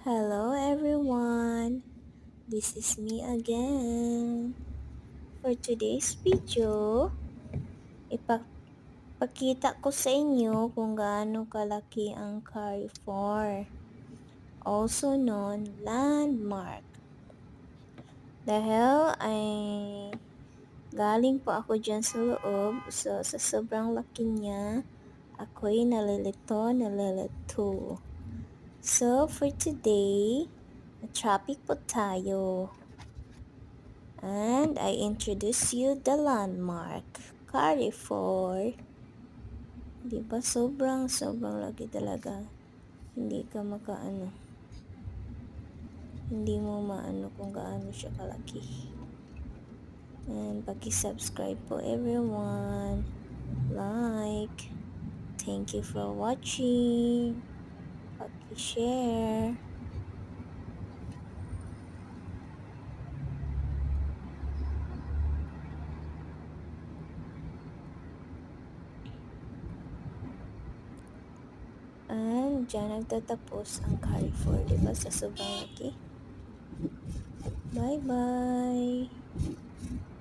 Hello everyone, this is me again. For today's video, ipapakita ko sa inyo kung gaano kalaki ang Carrefour, also known landmark. Dahil ay galing po ako dyan sa loob, so sa sobrang laki niya, ako'y nalilito, nalilito. So, for today, traffic po tayo. And I introduce you the landmark, Carrefour. Di ba sobrang sobrang laki talaga. Hindi ka makaano. Hindi mo maano kung gaano siya kalaki. And paki-subscribe po everyone. Like. Thank you for watching. Paki-share. And dyan nagtatapos ang Carrefour, di ba? Sa sobrang laki. Bye-bye!